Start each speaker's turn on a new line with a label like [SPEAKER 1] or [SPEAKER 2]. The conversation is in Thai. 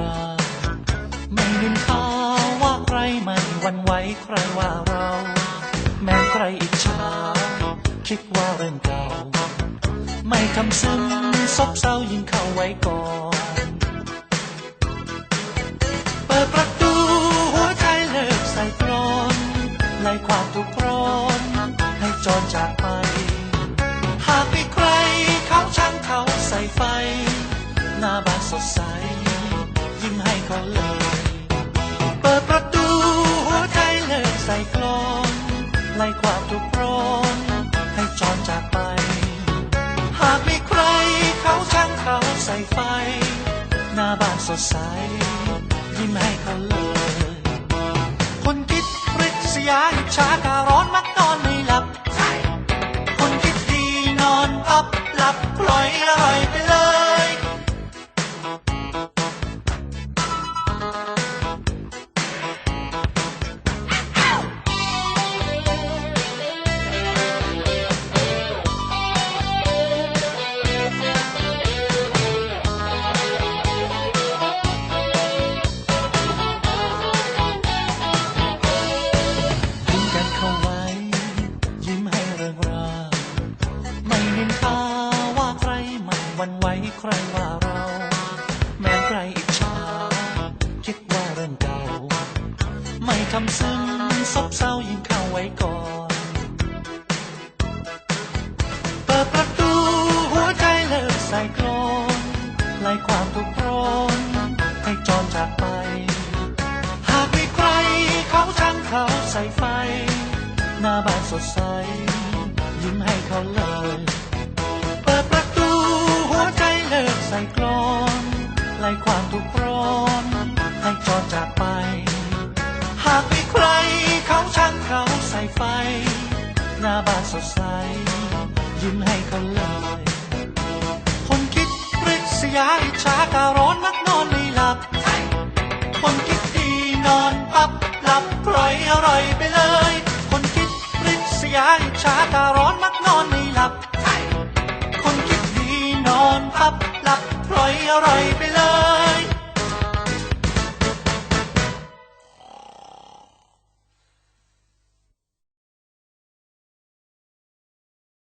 [SPEAKER 1] ราไม่นินทาว่าใครไม่วันไหวใครว่าเรา แม้ใครอิจฉาคิดว่าเรื่องเก่า ไม่คำซึ้งซบเศร้ายิ่งเข้าไว้ก่อน เปิดประตูหัวใจเลิกใส่กรอนไล่ความทุกข์ร้อนให้จรจากไป หาก ดใส ยิ้มให้เขาเลย เปิดประตูหัวใจเลิกใส่กลอนไล่ความทุกข์ร้อนให้จรจากไป หากมีใครเขาช่างเขาใส่ไฟ หน้าบ้านสดใส ยิ้มให้เขาเลย คนคิดริษยาอิจฉาการร้อนมัก ริงรางไม่นินทาว่าใครไม่วันไหวใครว่าเรา แม้ใครอิจฉาคิดว่าเรื่องเก่า ไม่ทำซึ้งซบเศร้ายิ่งเข้าไว้ก่อนเปิดประตูหัวใจเลิกใส่กลอนไล่ความทุกข์ร้อนให้จรจากไป หากมีใครเขาช่างเขาใส่ไฟ หน้าบ้านสดใส ยิ้มให้เขาเลย เปิดประตูหัวใจเลิกใส่กลอนไล่ความทุกข์ร้อนให้จรจากไป หากมีใครเขาช่างเขาใส่ไฟ หน้าบ้านสดใส ยิ้มให้เขาเลย คนคิดริษยาอิจฉาการ้อนมักนอนไม่หลับ คนคิดดีนอนปับหลับปล่อยอร่อยไปเลย ยาอิจฉาการ้อนมักนอนไม่หลับ คนคิดดีนอนพับหลับปล่อยอร่อย